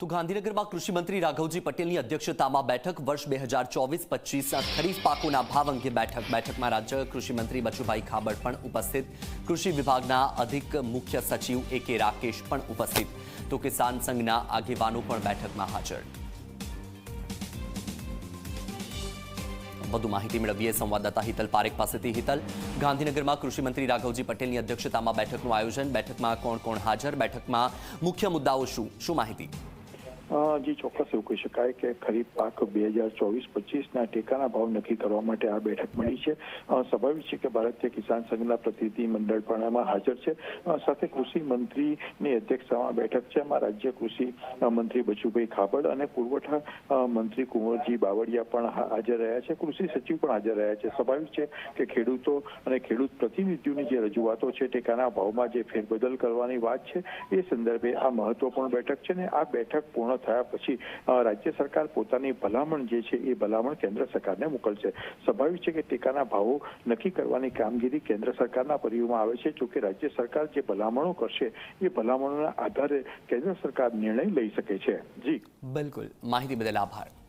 તો ગાંધીનગરમાં કૃષિમંત્રી રાઘવજી પટેલની અધ્યક્ષતામાં બેઠક વર્ષ બે હજાર ચોવીસ પચીસના ખરીફ પાકોના ભાવ અંગે બેઠક. બેઠકમાં રાજ્ય કૃષિમંત્રી બચુભાઈ ખાબડ પણ ઉપસ્થિત. કૃષિ વિભાગના અધિક મુખ્ય સચિવ એ કે રાકેશ પણ ઉપસ્થિત. તો કિસાન સંઘના આગેવાનો પણ બેઠકમાં હાજર. વધુ માહિતી મેળવીએ સંવાદદાતા હિતલ પારેખ પાસેથી. હિતલ, ગાંધીનગરમાં કૃષિમંત્રી રાઘવજી પટેલની અધ્યક્ષતામાં બેઠકનું આયોજન. બેઠકમાં કોણ કોણ હાજર? બેઠકમાં મુખ્ય મુદ્દાઓ શું? શું માહિતી? જી ચોક્કસ એવું કહી શકાય કે ખરીફ પાક બે હજાર ચોવીસ પચીસના ટેકાના ભાવ નક્કી કરવા માટે આ બેઠક મળી છે. સ્વાભાવિક છે કે ભારતીય કિસાન સંઘના પ્રતિનિધિ મંડળ પણ આમાં હાજર છે. સાથે કૃષિ મંત્રીની અધ્યક્ષતામાં બેઠક છે. એમાં રાજ્ય કૃષિ મંત્રી બચુભાઈ ખાબડ અને પુરવઠા મંત્રી કુંવરજી બાવળિયા પણ હાજર રહ્યા છે. કૃષિ સચિવ પણ હાજર રહ્યા છે. સ્વાભાવિક છે કે ખેડૂતો અને ખેડૂત પ્રતિનિધિઓની જે રજૂઆતો છે, ટેકાના ભાવમાં જે ફેરબદલ કરવાની વાત છે, એ સંદર્ભે આ મહત્વપૂર્ણ બેઠક છે ને આ બેઠક પૂર્ણ થયા પછી રાજ્ય સરકાર પોતાની ભલામણ જે છે એ ભલામણ કેન્દ્ર સરકારને મોકલશે. સ્વાભાવિક છે કે ટેકાના ભાવો નક્કી કરવાની કામગીરી કેન્દ્ર સરકારના પરિવ્યુહમાં આવે છે. જોકે રાજ્ય સરકાર જે ભલામણો કરશે, એ ભલામણોના આધારે કેન્દ્ર સરકાર નિર્ણય લઈ શકે છે. જી. બિલકુલ. માહિતી બદલ આભાર.